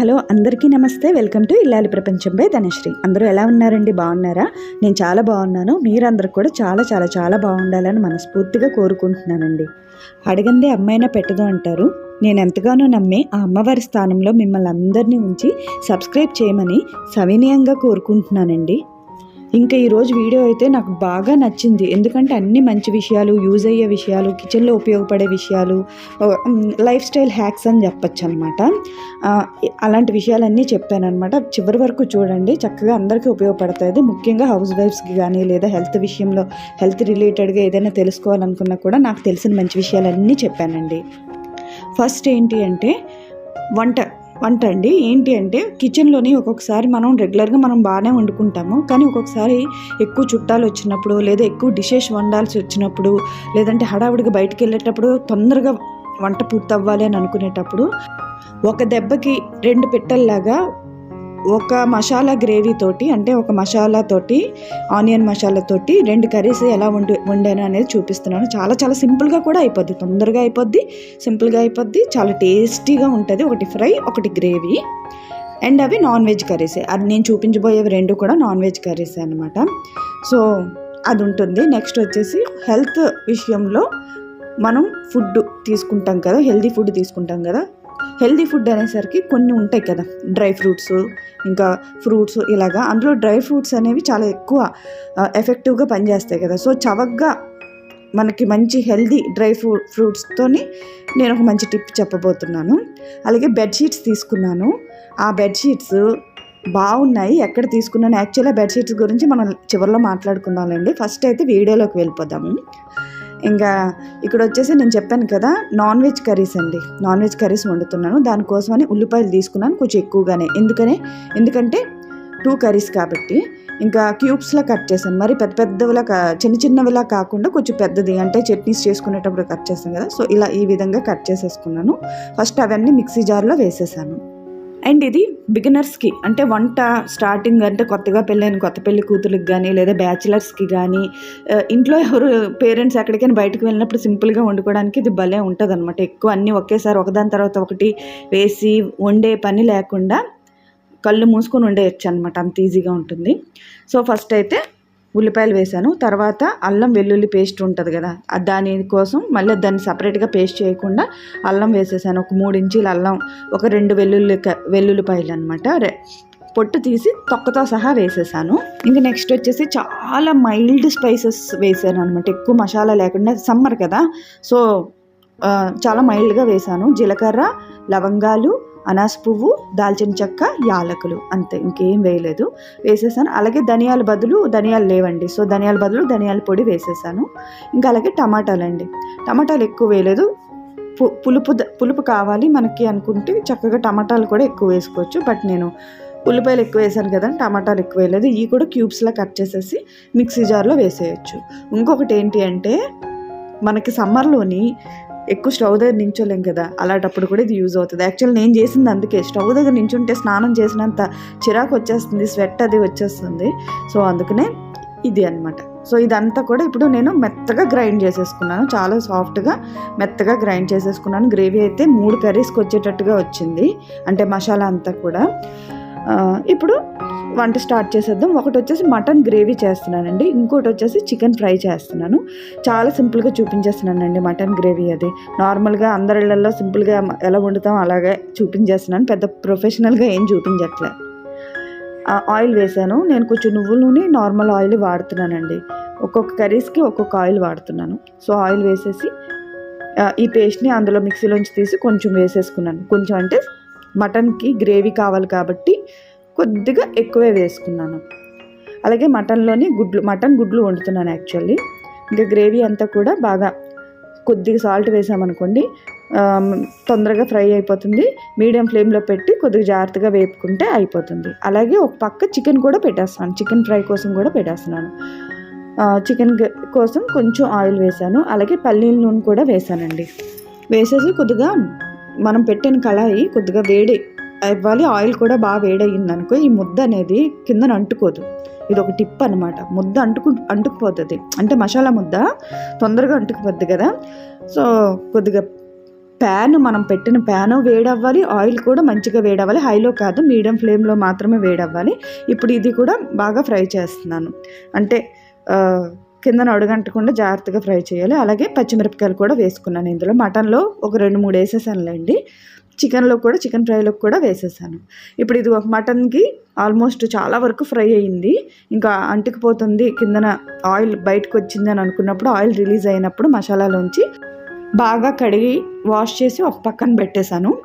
Hello అందరికీ నమస్తే. Welcome to ఇల్లాలి ప్రపంచంపై ధనశ్రీ. అందరూ ఎలా ఉన్నారండి? బాగున్నారా? నేను చాలా బాగున్నాను. మీరందరూ కూడా చాలా చాలా చాలా బాగుండాలని మనస్ఫూర్తిగా కోరుకుంటున్నానండి. అడగందే అమ్మాయినా పెట్టదు అంటారు. నేను ఎంతగానో నమ్మి ఆ అమ్మవారి స్థానంలో మిమ్మల్ని అందరినీ ఉంచి సబ్స్క్రైబ్ చేయమని సవినయంగా కోరుకుంటున్నానండి. ఇంకా ఈరోజు వీడియో అయితే నాకు బాగా నచ్చింది. ఎందుకంటే అన్ని మంచి విషయాలు యూజ్ అయ్యే విషయాలు కిచెన్లో ఉపయోగపడే విషయాలు లైఫ్ స్టైల్ హ్యాక్స్ అని చెప్పచ్చు అనమాట అలాంటి విషయాలన్నీ చెప్పానమాట చివరి వరకు చూడండి. చక్కగా అందరికీ ఉపయోగపడుతుంది ముఖ్యంగా హౌస్ వైఫ్స్కి కానీ లేదా హెల్త్ విషయంలో హెల్త్ రిలేటెడ్గా ఏదైనా తెలుసుకోవాలనుకున్నా కూడా నాకు తెలిసిన మంచి విషయాలన్నీ చెప్పానండి. ఫస్ట్ ఏంటి అంటే వంట. వంట అండి. ఏంటి అంటే కిచెన్లోని ఒక్కొక్కసారి మనం రెగ్యులర్గా మనం బాగానే వండుకుంటాము. కానీ ఒక్కొక్కసారి ఎక్కువ చుట్టాలు వచ్చినప్పుడు లేదా ఎక్కువ డిషెస్ వండాల్సి వచ్చినప్పుడు లేదంటే హడావుడిగా బయటికి వెళ్ళేటప్పుడు తొందరగా వంట పూర్తవ్వాలి అని అనుకునేటప్పుడు ఒక దెబ్బకి రెండు పిట్టల్లాగా ఒక మసాలా గ్రేవీ తోటి అంటే ఒక మసాలా తోటి ఆనియన్ మసాలా తోటి రెండు కర్రీస్ ఎలా వండి వండాను అనేది చూపిస్తున్నాను. చాలా చాలా సింపుల్గా కూడా అయిపోద్ది. తొందరగా అయిపోద్ది సింపుల్గా అయిపోద్ది. చాలా టేస్టీగా ఉంటుంది. ఒకటి ఫ్రై ఒకటి గ్రేవీ. అండ్ అవి నాన్ వెజ్ కర్రీస్. అది నేను చూపించబోయేవి రెండు కూడా నాన్ వెజ్ కర్రీస్ అనమాట సో అది ఉంటుంది. నెక్స్ట్ వచ్చేసి హెల్త్ విషయంలో మనం ఫుడ్ తీసుకుంటాం కదా హెల్దీ ఫుడ్ తీసుకుంటాం కదా హెల్దీ ఫుడ్ అనేసరికి కొన్ని ఉంటాయి కదా డ్రై ఫ్రూట్స్ ఇంకా ఫ్రూట్స్ ఇలాగా. అందులో డ్రై ఫ్రూట్స్ అనేవి చాలా ఎక్కువ ఎఫెక్టివ్గా పనిచేస్తాయి కదా. సో చవగ్గా మనకి మంచి హెల్దీ డ్రై ఫ్రూ ఫ్రూట్స్తోని నేను ఒక మంచి టిప్ చెప్పబోతున్నాను. అలాగే బెడ్షీట్స్ తీసుకున్నాను. ఆ బెడ్షీట్స్ బాగున్నాయి. ఎక్కడ తీసుకున్నాను? యాక్చువల్గా బెడ్షీట్స్ గురించి మనం చివరిలో మాట్లాడుకుందాంలేండి. ఫస్ట్ అయితే వీడియోలోకి వెళ్ళిపోదాము. ఇంకా ఇక్కడ వచ్చేసి నేను చెప్పాను కదా నాన్ వెజ్ కర్రీస్ అండి. నాన్ వెజ్ కర్రీస్ వండుతున్నాను. దానికోసమని ఉల్లిపాయలు తీసుకున్నాను కొంచెం ఎక్కువగానే. ఎందుకనే? ఎందుకంటే టూ కర్రీస్ కాబట్టి. ఇంకా క్యూబ్స్లో కట్ చేశాను. మరి పెద్ద పెద్దవిలా కా చిన్న చిన్నవిలా కాకుండా కొంచెం పెద్దది. అంటే చట్నీస్ చేసుకునేటప్పుడు కట్ చేస్తాం కదా. సో ఇలా ఈ విధంగా కట్ చేసేసుకున్నాను. ఫస్ట్ అవన్నీ మిక్సీ జార్లో వేసేసాను. అండ్ ఇది బిగినర్స్కి అంటే వంట స్టార్టింగ్ అంటే కొత్తగా పెళ్ళైన కొత్త పెళ్ళి కూతురికి కానీ లేదా బ్యాచిలర్స్కి కానీ ఇంట్లో ఎవరు పేరెంట్స్ ఎక్కడికైనా బయటకు వెళ్ళినప్పుడు సింపుల్గా వండుకోవడానికి ఇది భలే ఉంటుంది అనమాట ఎక్కువ అన్నీ ఒకేసారి ఒకదాని తర్వాత ఒకటి వేసి వండే పని లేకుండా కళ్ళు మూసుకొని వండేయచ్చు అనమాట అంత ఈజీగా ఉంటుంది. సో ఫస్ట్ అయితే ఉల్లిపాయలు వేసాను. తర్వాత అల్లం వెల్లుల్లి పేస్ట్ ఉంటుంది కదా దాని కోసం మళ్ళీ దాన్ని సపరేట్గా పేస్ట్ చేయకుండా అల్లం వేసేసాను. ఒక మూడు ఇంచీల అల్లం ఒక రెండు వెల్లుల్లి వెల్లుల్లిపాయలు అనమాట పొట్టు తీసి తొక్కతో సహా వేసేసాను. ఇంకా నెక్స్ట్ వచ్చేసి చాలా మైల్డ్ స్పైసెస్ వేసాను అనమాట ఎక్కువ మసాలా లేకుండా సమ్మర్ కదా సో చాలా మైల్డ్గా వేసాను. జీలకర్ర లవంగాలు అనాస పువ్వు దాల్చిన చెక్క యాలకులు. అంతే ఇంకేం వేయలేదు. వేసేసాను. అలాగే ధనియాల బదులు ధనియాలు లేవండి. సో ధనియాల బదులు ధనియాల పొడి వేసేసాను. ఇంకా అలాగే టమాటాలు అండి టమాటాలు ఎక్కువ వేయలేదు. పులుపు పులుపు కావాలి మనకి అనుకుంటే చక్కగా టమాటాలు కూడా ఎక్కువ వేసుకోవచ్చు. బట్ నేను ఉల్లిపాయలు ఎక్కువ వేసాను కదా టమాటాలు ఎక్కువ వేయలేదు. ఇవి కూడా క్యూబ్స్లో కట్ చేసేసి మిక్సీ జార్లో వేసేయచ్చు. ఇంకొకటి ఏంటి అంటే మనకి సమ్మర్లోని ఎక్కువ స్టవ్ దగ్గర నించోలేం కదా? అలాంటప్పుడు కూడా ఇది యూజ్ అవుతుంది. యాక్చువల్ నేను చేసింది అందుకే. స్టవ్ దగ్గర నించుంటే స్నానం చేసినంత చిరాకు వచ్చేస్తుంది స్వెట్ అది వచ్చేస్తుంది. సో అందుకనే ఇది అనమాట సో ఇదంతా కూడా ఇప్పుడు నేను మెత్తగా గ్రైండ్ చేసేసుకున్నాను. చాలా సాఫ్ట్గా మెత్తగా గ్రైండ్ చేసేసుకున్నాను. గ్రేవీ అయితే మూడు కర్రీస్కి వచ్చేటట్టుగా వచ్చింది. అంటే మసాలా అంతా కూడా. ఇప్పుడు వంట స్టార్ట్ చేసేద్దాం. ఒకటి వచ్చేసి మటన్ గ్రేవీ చేస్తున్నానండి. ఇంకోటి వచ్చేసి చికెన్ ఫ్రై చేస్తున్నాను. చాలా సింపుల్గా చూపించేస్తున్నానండి మటన్ గ్రేవీ అది. నార్మల్గా అందరిళ్ళల్లో సింపుల్గా ఎలా వండుతాం అలాగే చూపించేస్తున్నాను. పెద్ద ప్రొఫెషనల్గా ఏం చూపించట్లే. ఆయిల్ వేసాను. నేను కొంచెం నువ్వుల నూనె నార్మల్ ఆయిల్ వాడుతున్నానండి. ఒక్కొక్క కర్రీస్కి ఒక్కొక్క ఆయిల్ వాడుతున్నాను. సో ఆయిల్ వేసేసి ఈ పేస్ట్ని అందులో మిక్సీలోంచి తీసి కొంచెం వేసేసుకున్నాను. కొంచెం అంటే మటన్కి గ్రేవీ కావాలి కాబట్టి కొద్దిగా ఎక్కువే వేసుకున్నాను. అలాగే మటన్లోని గుడ్లు మటన్ గుడ్లు వండుతున్నాను యాక్చువల్లీ. ఇంకా గ్రేవీ అంతా కూడా బాగా కొద్దిగా సాల్ట్ వేసామనుకోండి తొందరగా ఫ్రై అయిపోతుంది. మీడియం ఫ్లేమ్లో పెట్టి కొద్దిగా జాగ్రత్తగా వేపుకుంటే అయిపోతుంది. అలాగే ఒక పక్క చికెన్ కూడా పెట్టేస్తాను. చికెన్ ఫ్రై కోసం కూడా పెట్టేస్తున్నాను. చికెన్ కోసం కొంచెం ఆయిల్ వేసాను. అలాగే పల్లీల నూనె కూడా వేసానండి. వేసేసి కొద్దిగా మనం పెట్టిన కళాయి కొద్దిగా వేడి ఇవ్వాలి. ఆయిల్ కూడా బాగా వేడయింది అనుకో ఈ ముద్ద అనేది కిందన అంటుకోదు. ఇది ఒక టిప్ అనమాట ముద్ద అంటుకు అంటుకుపోతుంది. అంటే మసాలా ముద్ద తొందరగా అంటుకుపోద్ది కదా. సో కొద్దిగా ప్యాన్ మనం పెట్టిన ప్యాను వేడవ్వాలి. ఆయిల్ కూడా మంచిగా వేడవ్వాలి. హైలో కాదు మీడియం ఫ్లేమ్లో మాత్రమే వేడవ్వాలి. ఇప్పుడు ఇది కూడా బాగా ఫ్రై చేస్తున్నాను. అంటే కిందన అడుగంటకుండా జాగ్రత్తగా ఫ్రై చేయాలి. అలాగే పచ్చిమిరపకాయలు కూడా వేసుకున్నాను ఇందులో. మటన్లో ఒక రెండు మూడు వేసేసానులేండి. చికెన్లో కూడా చికెన్ ఫ్రైలో కూడా వేసేసాను. ఇప్పుడు ఇది ఒక మటన్కి ఆల్మోస్ట్ చాలా వరకు ఫ్రై అయ్యింది ఇంకా అంటుకుపోతుంది. కిందన ఆయిల్ బయటకు వచ్చింది అని అనుకున్నప్పుడు ఆయిల్ రిలీజ్ అయినప్పుడు మసాలాలోంచి బాగా కడిగి వాష్ చేసి ఒక పక్కన పెట్టేశాను.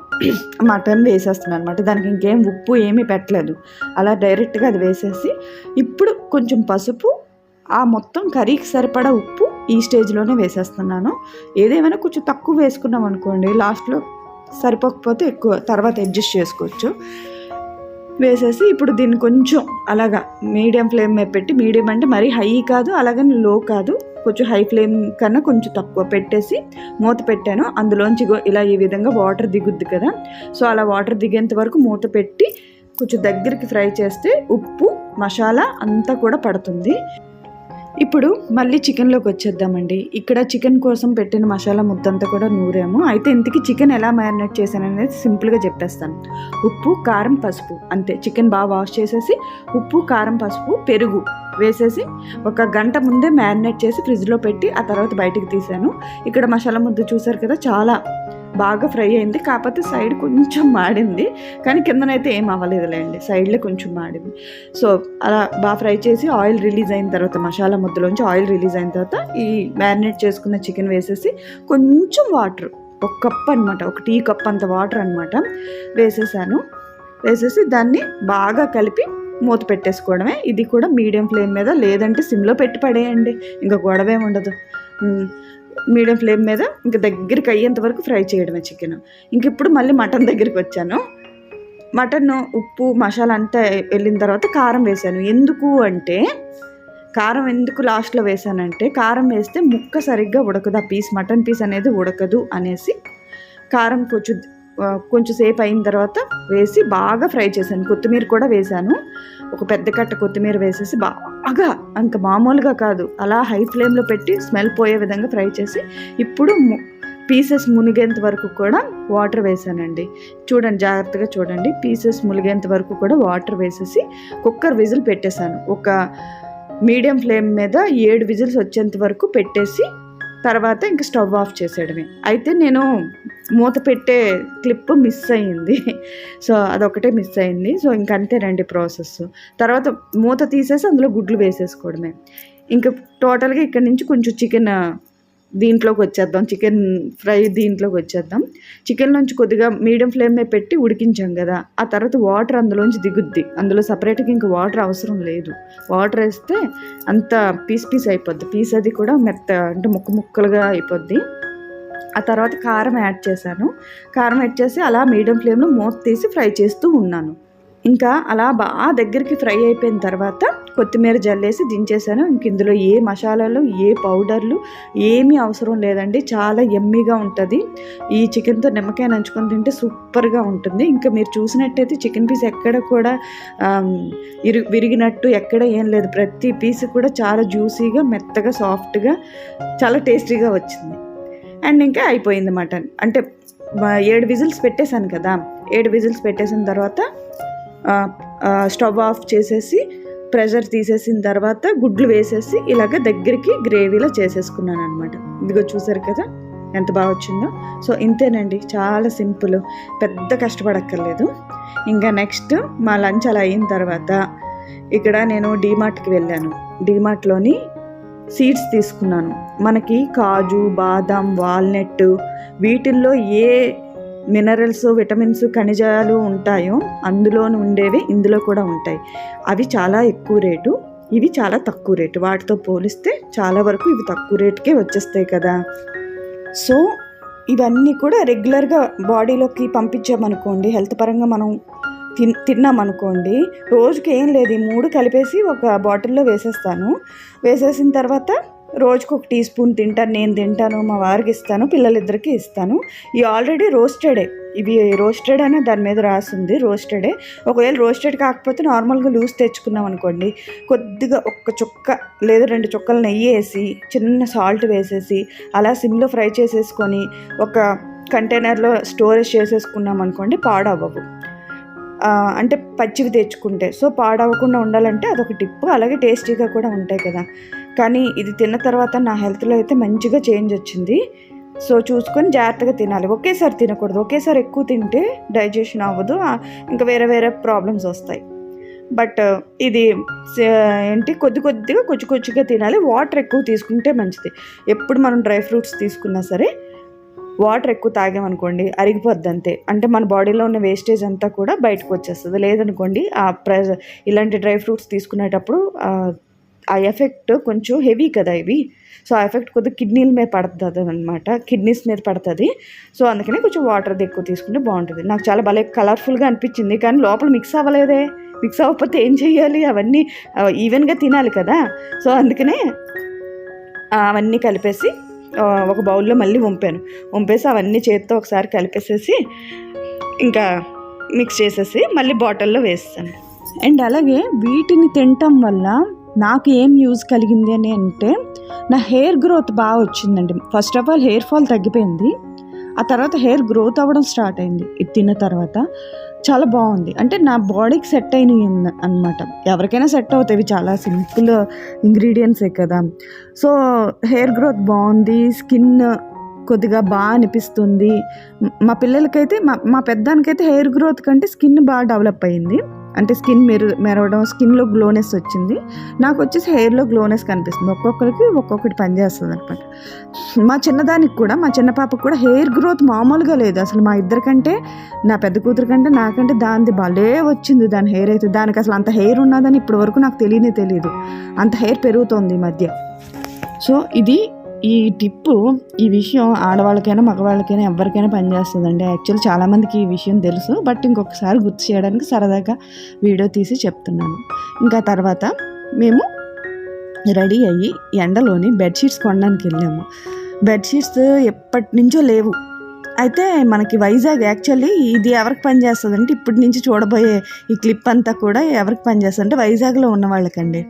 మటన్ వేసేస్తున్నాను అనమాట దానికి ఇంకేం ఉప్పు ఏమీ పెట్టలేదు. అలా డైరెక్ట్గా అది వేసేసి ఇప్పుడు కొంచెం పసుపు ఆ మొత్తం కర్రీకి సరిపడా ఉప్పు ఈ స్టేజ్లోనే వేసేస్తున్నాను. ఏదేమైనా కొంచెం తక్కువ వేసుకున్నాం అనుకోండి లాస్ట్లో సరిపోకపోతే ఎక్కువ తర్వాత అడ్జస్ట్ చేసుకోవచ్చు. వేసేసి ఇప్పుడు దీన్ని కొంచెం అలాగా మీడియం ఫ్లేమ్ మీద పెట్టి మీడియం అంటే మరీ హై కాదు అలాగని లో కాదు కొంచెం హై ఫ్లేమ్ కన్నా కొంచెం తక్కువ పెట్టేసి మూత పెట్టాను. అందులోంచి ఇలా ఈ విధంగా వాటర్ దిగుద్ది కదా. సో అలా వాటర్ దిగేంత వరకు మూత పెట్టి కొంచెం దగ్గరికి ఫ్రై చేస్తే ఉప్పు మసాలా అంతా కూడా పడుతుంది. ఇప్పుడు మళ్ళీ చికెన్లోకి వచ్చేద్దామండి. ఇక్కడ చికెన్ కోసం పెట్టిన మసాలా ముద్దంతా కూడా నూరాము. అయితే ఇంతకీ చికెన్ ఎలా మ్యారినేట్ చేశాను అనేది సింపుల్గా చెప్పేస్తాను. ఉప్పు కారం పసుపు. అంతే. చికెన్ బాగా వాష్ చేసేసి ఉప్పు కారం పసుపు పెరుగు వేసేసి ఒక గంట ముందే మ్యారినేట్ చేసి ఫ్రిడ్జ్లో పెట్టి ఆ తర్వాత బయటికి తీసాను ఇక్కడ మసాలా ముద్ద చూసారు కదా చాలా బాగా ఫ్రై అయింది. కాకపోతే సైడ్ కొంచెం మాడింది. కానీ కిందనైతే ఏం అవ్వలేదులేండి. సైడ్లో కొంచెం మాడింది. సో అలా బాగా ఫ్రై చేసి ఆయిల్ రిలీజ్ అయిన తర్వాత మసాలా ముద్దలోంచి ఆయిల్ రిలీజ్ అయిన తర్వాత ఈ మ్యారినేట్ చేసుకున్న చికెన్ వేసేసి కొంచెం వాటర్ ఒక కప్ అనమాట ఒక టీ కప్ అంత వాటర్ అనమాట వేసేసాను. వేసేసి దాన్ని బాగా కలిపి మూత పెట్టేసుకోవడమే. ఇది కూడా మీడియం ఫ్లేమ్ మీద లేదంటే సిమ్లో పెట్టి పడేయండి. ఇంకా గొడవ ఏమి ఉండదు మీడియం ఫ్లేమ్ మీద ఇంకా దగ్గరికి అయ్యేంత వరకు ఫ్రై చేయడమే చికెన్ ఇంక ఇప్పుడు మళ్ళీ మటన్ దగ్గరికి వచ్చాను. మటన్ ఉప్పు మసాలా అంతా వెళ్ళిన తర్వాత కారం వేసాను. ఎందుకు అంటే కారం ఎందుకు లాస్ట్లో వేసానంటే కారం వేస్తే ముక్క సరిగ్గా ఉడకదు. ఆ పీస్ మటన్ పీస్ అనేది ఉడకదు అనేసి కారం కొంచెం కొంచెం సేపు అయిన తర్వాత వేసి బాగా ఫ్రై చేశాను. కొత్తిమీర కూడా వేశాను ఒక పెద్ద కట్ట కొత్తిమీర వేసేసి బాగా ఇంకా మామూలుగా కాదు. అలా హై ఫ్లేమ్లో పెట్టి స్మెల్ పోయే విధంగా ఫ్రై చేసి ఇప్పుడు పీసెస్ మునిగేంత వరకు కూడా వాటర్ వేసానండి. చూడండి జాగ్రత్తగా చూడండి. పీసెస్ మునిగేంత వరకు కూడా వాటర్ వేసేసి కుక్కర్ విజిల్ పెట్టేశాను. ఒక మీడియం ఫ్లేమ్ మీద ఏడు విజిల్స్ వచ్చేంత వరకు పెట్టేసి తర్వాత ఇంక స్టవ్ ఆఫ్ చేసేయడమే. అయితే నేను మూత పెట్టే క్లిప్ మిస్ అయ్యింది. సో అదొకటే మిస్ అయింది సో ఇంకంతేనండి ప్రాసెస్ తర్వాత మూత తీసేసి అందులో గుడ్లు వేసేసుకోవడమే. ఇంకా టోటల్గా ఇక్కడ నుంచి కొంచెం చికెన్ దీంట్లోకి వచ్చేద్దాం. చికెన్ ఫ్రై దీంట్లోకి వచ్చేద్దాం. చికెన్ నుంచి కొద్దిగా మీడియం ఫ్లేమ్ మీద పెట్టి ఉడికించాం కదా ఆ తర్వాత వాటర్ అందులోంచి దిగుద్ది. అందులో సపరేట్గా ఇంకా వాటర్ అవసరం లేదు. వాటర్ వేస్తే అంత పీస్ పీస్ అయిపోద్ది. పీస్ అది కూడా మెత్త అంటే ముక్క ముక్కలుగా అయిపోద్ది. ఆ తర్వాత కారం యాడ్ చేశాను. కారం యాడ్ చేసి అలా మీడియం ఫ్లేమ్లో మూత తీసి ఫ్రై చేస్తూ ఉన్నాను. ఇంకా అలా బాగా దగ్గరికి ఫ్రై అయిపోయిన తర్వాత కొత్తిమీర జల్లేసి దించేసాను ఇంక ఇందులో ఏ మసాలాలు ఏ పౌడర్లు ఏమీ అవసరం లేదండి. చాలా ఎమ్మీగా ఉంటుంది. ఈ చికెన్తో నిమ్మకాయ నంచుకొని తింటే సూపర్గా ఉంటుంది. ఇంకా మీరు చూసినట్టయితే చికెన్ పీస్ ఎక్కడ కూడా ఇరు విరిగినట్టు ఎక్కడ ఏం లేదు. ప్రతి పీస్ కూడా చాలా జ్యూసీగా మెత్తగా సాఫ్ట్గా చాలా టేస్టీగా వచ్చింది. అండ్ ఇంకా అయిపోయింది మటన్. అంటే ఏడు విజిల్స్ పెట్టేశాను కదా. ఏడు విజిల్స్ పెట్టేసిన తర్వాత స్టవ్ ఆఫ్ చేసేసి ప్రెషర్ తీసేసిన తర్వాత గుడ్లు వేసేసి ఇలాగ దగ్గరికి గ్రేవీలో చేసేసుకున్నాను అనమాట ఇదిగో చూసారు కదా ఎంత బాగా వచ్చిందో. సో ఇంతేనండి చాలా సింపుల్. పెద్ద కష్టపడక్కర్లేదు. ఇంకా నెక్స్ట్ మా లంచ్ అలా అయిన తర్వాత ఇక్కడ నేను డీమార్ట్కి వెళ్ళాను. డీమార్ట్లోని సీడ్స్ తీసుకున్నాను. మనకి కాజు బాదం వాల్నట్ వీటిల్లో ఏ మినరల్స్ విటమిన్స్ ఖనిజాలు ఉంటాయో అందులో ఉండేవి ఇందులో కూడా ఉంటాయి. అవి చాలా ఎక్కువ రేటు. ఇవి చాలా తక్కువ రేటు. వాటితో పోలిస్తే చాలా వరకు ఇవి తక్కువ రేటుకే వచ్చేస్తాయి కదా. సో ఇవన్నీ కూడా రెగ్యులర్గా బాడీలోకి పంపించామనుకోండి హెల్త్ పరంగా మనం తిన్ తిన్నామనుకోండి రోజుకి ఏం లేదు. ఈ మూడు కలిపేసి ఒక బాటిల్లో వేసేస్తాను. వేసేసిన తర్వాత రోజుకు ఒక టీ స్పూన్ తింటాను నేను తింటాను మా వారికి ఇస్తాను పిల్లలిద్దరికి ఇస్తాను. ఇవి ఆల్రెడీ రోస్టెడే. ఇవి రోస్టెడ్ అనే దాని మీద రాసింది రోస్టెడే. ఒకవేళ రోస్టెడ్ కాకపోతే నార్మల్గా లూజ్ తెచ్చుకున్నాం అనుకోండి కొద్దిగా ఒక్క చుక్క లేదా రెండు చుక్కలు నెయ్యి వేసి చిన్న సాల్ట్ వేసేసి అలా సిమ్లో ఫ్రై చేసేసుకొని ఒక కంటైనర్లో స్టోరేజ్ చేసేసుకున్నాం అనుకోండి పాడవ్వవు. అంటే పచ్చివి తెచ్చుకుంటే. సో పాడవకుండా ఉండాలంటే అదొక టిప్. అలాగే టేస్టీగా కూడా ఉంటాయి కదా. కానీ ఇది తిన్న తర్వాత నా హెల్త్లో అయితే మంచిగా చేంజ్ వచ్చింది. సో చూసుకొని జాగ్రత్తగా తినాలి. ఒకేసారి తినకూడదు. ఒకేసారి ఎక్కువ తింటే డైజెషన్ అవ్వదు. ఇంకా వేరే వేరే ప్రాబ్లమ్స్ వస్తాయి. బట్ ఇది ఏంటి? కొద్ది కొద్దిగా కొచ్చి కొచ్చిగా తినాలి. వాటర్ ఎక్కువ తీసుకుంటే మంచిది. ఎప్పుడు మనం డ్రై ఫ్రూట్స్ తీసుకున్నా సరే వాటర్ ఎక్కువ తాగామనుకోండి అరిగిపోద్ది అంతే అంటే మన బాడీలో ఉన్న వేస్టేజ్ అంతా కూడా బయటకు వచ్చేస్తుంది. లేదనుకోండి ఆ ప్రెజ ఇలాంటి డ్రై ఫ్రూట్స్ తీసుకునేటప్పుడు ఆ, ఎఫెక్ట్ కొంచెం హెవీ కదా ఇవి. సో ఆ ఎఫెక్ట్ కొద్దిగా కిడ్నీల మీద పడుతుంది అనమాట కిడ్నీస్ మీద పడుతుంది. సో అందుకనే కొంచెం వాటర్ ఎక్కువ తీసుకుంటే బాగుంటుంది. నాకు చాలా భలే కలర్ఫుల్గా అనిపించింది. కానీ లోపల మిక్స్ అవ్వలేదే. మిక్స్ అవ్వకపోతే ఏం చేయాలి అవన్నీ ఈవెన్గా తినాలి కదా. సో అందుకనే అవన్నీ కలిపేసి ఒక బౌల్లో మళ్ళీ వంపాను. వంపేసి అవన్నీ చేతితో ఒకసారి కలిపేసేసి ఇంకా మిక్స్ చేసేసి మళ్ళీ బాటిల్లో వేస్తాను. అండ్ అలాగే వీటిని తినటం వల్ల నాకు ఏం యూజ్ కలిగింది అని అంటే నా హెయిర్ గ్రోత్ బాగా వచ్చిందండి. First of all hair fall తగ్గిపోయింది. ఆ తర్వాత హెయిర్ గ్రోత్ అవ్వడం స్టార్ట్ అయింది. ఇది తిన్న తర్వాత చాలా బాగుంది. అంటే నా బాడీకి సెట్ అయినాయి అనమాట ఎవరికైనా సెట్ అవుతాయి. చాలా సింపుల్ ఇంగ్రీడియంట్సే కదా. సో హెయిర్ గ్రోత్ బాగుంది. స్కిన్ కొద్దిగా బాగా అనిపిస్తుంది. మా పిల్లలకైతే మా మా పెద్దానికైతే హెయిర్ గ్రోత్ కంటే స్కిన్ బాగా డెవలప్ అయింది. అంటే స్కిన్ మెరు మెరవడం స్కిన్లో గ్లోనెస్ వచ్చింది. నాకు వచ్చేసి హెయిర్లో గ్లోనెస్ కనిపిస్తుంది. ఒక్కొక్కరికి ఒక్కొక్కటి పనిచేస్తుంది అనమాట మా చిన్నదానికి కూడా మా చిన్న పాపకు కూడా హెయిర్ గ్రోత్ మామూలుగా లేదు. అసలు మా ఇద్దరికంటే నా పెద్ద కూతురు కంటే నాకంటే దానిది భలే వచ్చింది దాని హెయిర్ అయితే. దానికి అసలు అంత హెయిర్ ఉన్నదని ఇప్పటి వరకు నాకు తెలియనే తెలియదు అంత హెయిర్ పెరుగుతోంది ఈ మధ్య. సో ఇది ఈ టిప్పు ఈ విషయం ఆడవాళ్ళకైనా మగవాళ్ళకైనా ఎవరికైనా పనిచేస్తుందండి. యాక్చువల్ చాలామందికి ఈ విషయం తెలుసు. బట్ ఇంకొకసారి గుర్తు చేయడానికి సరదాగా వీడియో తీసి చెప్తున్నాను. ఇంకా తర్వాత మేము రెడీ అయ్యి ఎండలోని బెడ్షీట్స్ కొనడానికి వెళ్ళాము బెడ్షీట్స్ ఎప్పటి నుంచో లేవు. అయితే మనకి వైజాగ్ యాక్చువల్లీ ఇది ఎవరికి పనిచేస్తుంది అంటే ఇప్పటి నుంచి చూడబోయే ఈ క్లిప్ అంతా కూడా ఎవరికి పనిచేస్తుంది అంటే వైజాగ్లో ఉన్న వాళ్ళకండి.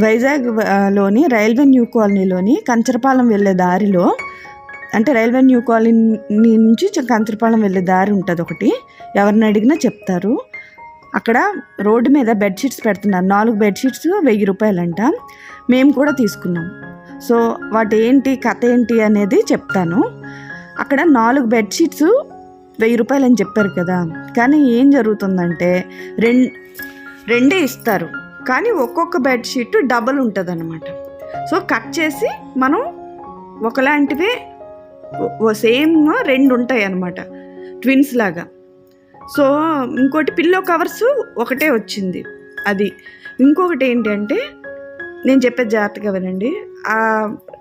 వైజాగ్లోని రైల్వే న్యూ కాలనీలోని కంచరపాలెం వెళ్ళే దారిలో అంటే రైల్వే న్యూ కాలనీ నుంచి కంచరపాలెం వెళ్ళే దారి ఉంటుంది ఒకటి. ఎవరిని అడిగినా చెప్తారు. అక్కడ రోడ్డు మీద బెడ్షీట్స్ పెడుతున్నారు. నాలుగు బెడ్షీట్స్ వెయ్యి రూపాయలంట. మేము కూడా తీసుకున్నాం. సో వాటి ఏంటి కథ ఏంటి అనేది చెప్తాను. అక్కడ నాలుగు బెడ్షీట్స్ వెయ్యి రూపాయలు అని చెప్పారు కదా. కానీ ఏం జరుగుతుందంటే రెండు రెండే ఇస్తారు. కానీ ఒక్కొక్క బెడ్షీట్ డబల్ ఉంటుంది అనమాట సో కట్ చేసి మనం ఒకలాంటివే సేమ్ రెండు ఉంటాయి అన్నమాట ట్విన్స్ లాగా. సో ఇంకోటి పిల్లో కవర్స్ ఒకటే వచ్చింది. అది. ఇంకొకటి ఏంటంటే నేను చెప్పేది జాగ్రత్తగా వినండి.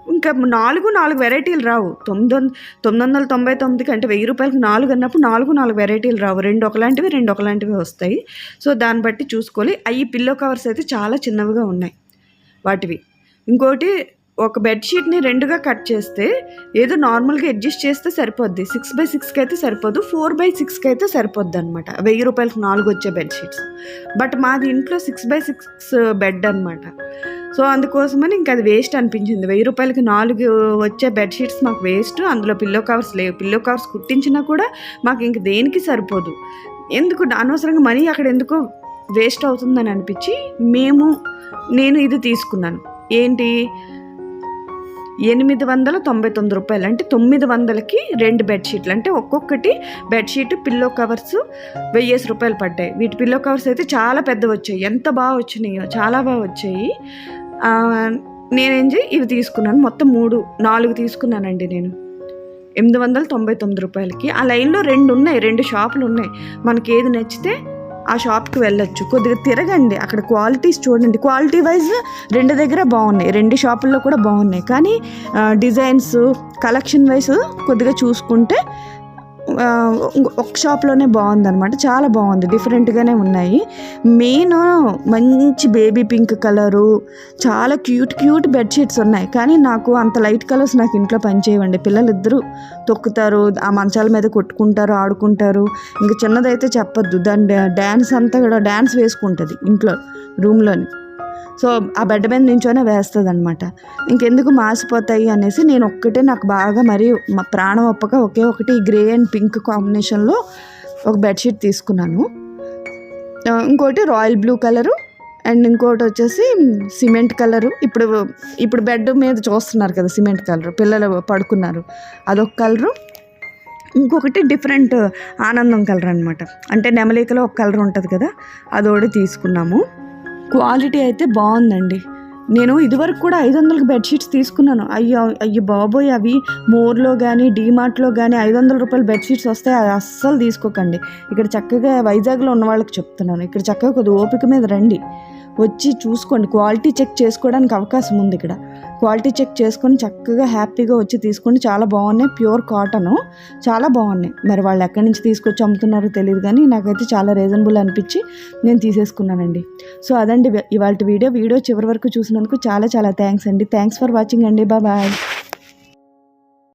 ఇంకా నాలుగు నాలుగు వెరైటీలు రావు. తొమ్మిది వంద తొమ్మిది వందల తొంభై తొమ్మిదికి అంటే వెయ్యి రూపాయలకి నాలుగు అన్నప్పుడు నాలుగు నాలుగు వెరైటీలు రావు. రెండు ఒకలాంటివి రెండు ఒకలాంటివి వస్తాయి. సో దాన్ని బట్టి చూసుకోవాలి. అవి పిల్లో కవర్స్ అయితే చాలా చిన్నవిగా ఉన్నాయి. వాటివి. ఇంకోటి ఒక బెడ్షీట్ని రెండుగా కట్ చేస్తే ఏదో నార్మల్గా అడ్జస్ట్ చేస్తే సరిపోద్ది. సిక్స్ బై సిక్స్కి అయితే సరిపోదు ఫోర్ బై సిక్స్కి అయితే సరిపోద్ది అనమాట వెయ్యి రూపాయలకు నాలుగు వచ్చే బెడ్షీట్స్ బట్ మాది ఇంట్లో సిక్స్ బై సిక్స్ బెడ్ అనమాట సో అందుకోసమని ఇంకా అది వేస్ట్ అనిపించింది. వెయ్యి రూపాయలకి నాలుగు వచ్చే బెడ్షీట్స్ మాకు వేస్ట్ అందులో పిల్లో కవర్స్ లేవు. పిల్లో కవర్స్ కుట్టించినా కూడా మాకు ఇంక దేనికి సరిపోదు. ఎందుకు? అనవసరంగా మనీ అక్కడ ఎందుకో వేస్ట్ అవుతుందని అనిపించి మేము నేను ఇది తీసుకున్నాను. ఏంటి? ఎనిమిది వందల తొంభై తొమ్మిది రూపాయలు. అంటే తొమ్మిది వందలకి రెండు బెడ్షీట్లు అంటే ఒక్కొక్కటి బెడ్షీట్ పిల్లో కవర్స్ వెయ్యేసి రూపాయలు పడ్డాయి. వీటి పిల్లో కవర్స్ అయితే చాలా పెద్దవి వచ్చాయి. ఎంత బాగా వచ్చినాయో చాలా బాగా వచ్చాయి. నేనేం చేయి ఇవి తీసుకున్నాను. మొత్తం మూడు నాలుగు తీసుకున్నానండి నేను. ఎనిమిది వందల తొంభై తొమ్మిది రూపాయలకి. ఆ లైన్లో రెండు ఉన్నాయి రెండు షాపులు ఉన్నాయి. మనకి ఏది నచ్చితే ఆ షాప్కి వెళ్ళొచ్చు. కొద్దిగా తిరగండి. అక్కడ క్వాలిటీస్ చూడండి. క్వాలిటీ వైజ్ రెండు దగ్గర బాగున్నాయి. రెండు షాపుల్లో కూడా బాగున్నాయి. కానీ డిజైన్స్ కలెక్షన్ వైజ్ కొద్దిగా చూసుకుంటే ఒక షాప్లోనే బాగుందనమాట చాలా బాగుంది. డిఫరెంట్గానే ఉన్నాయి. మెయిన్ మంచి బేబీ పింక్ కలరు చాలా క్యూట్ క్యూట్ బెడ్షీట్స్ ఉన్నాయి. కానీ నాకు అంత లైట్ కలర్స్ నాకు ఇంట్లో పనిచేయవండి. పిల్లలిద్దరూ తొక్కుతారు ఆ మంచాల మీద కొట్టుకుంటారు ఆడుకుంటారు. ఇంకా చిన్నదైతే చెప్పొద్దు. దాని డ్యాన్స్ అంతా కూడా డ్యాన్స్ వేసుకుంటుంది ఇంట్లో రూమ్లోని. సో ఆ బెడ్ మీద నుంచోనే వేస్తుంది అనమాట ఇంకెందుకు మాసిపోతాయి అనేసి నేను ఒక్కటే నాకు బాగా మరి మా ప్రాణం ఒప్పక ఒకే ఒకటి గ్రే అండ్ పింక్ కాంబినేషన్లో ఒక బెడ్షీట్ తీసుకున్నాను. ఇంకోటి రాయల్ బ్లూ కలరు అండ్ ఇంకోటి వచ్చేసి సిమెంట్ కలరు ఇప్పుడు ఇప్పుడు బెడ్ మీద చూస్తున్నారు కదా సిమెంట్ కలర్ పిల్లలు పడుకున్నారు. అదొక కలరు ఇంకొకటి డిఫరెంట్ ఆనందం కలర్ అనమాట అంటే నెమలికలో ఒక కలర్ ఉంటుంది కదా అదోటి తీసుకున్నాము. క్వాలిటీ అయితే బాగుందండి. నేను ఇదివరకు కూడా ఐదు వందలకి బెడ్షీట్స్ తీసుకున్నాను. అయ్యో అయ్యో బాబోయ్ అవి మోర్లో కానీ డీమార్ట్లో కానీ ఐదు వందల రూపాయల బెడ్షీట్స్ వస్తాయి. అది అస్సలు తీసుకోకండి. ఇక్కడ చక్కగా వైజాగ్లో ఉన్న వాళ్ళకి చెప్తున్నాను. ఇక్కడ చక్కగా కొద్ది ఓపిక మీద రండి. వచ్చి చూసుకోండి. క్వాలిటీ చెక్ చేసుకోవడానికి అవకాశం ఉంది ఇక్కడ. క్వాలిటీ చెక్ చేసుకొని చక్కగా హ్యాపీగా వచ్చి తీసుకోండి. చాలా బాగున్నాయి. Pure cotton. చాలా బాగున్నాయి. మరి వాళ్ళు ఎక్కడి నుంచి తీసుకొచ్చి అమ్ముతున్నారో తెలియదు కానీ నాకైతే చాలా రీజనబుల్ అనిపించి నేను తీసేసుకున్నానండి. సో అదండి ఇవాళ వీడియో. వీడియో చివరి వరకు చూసినందుకు చాలా చాలా థ్యాంక్స్ అండి. థ్యాంక్స్ ఫర్ వాచింగ్ అండి. బాయ్.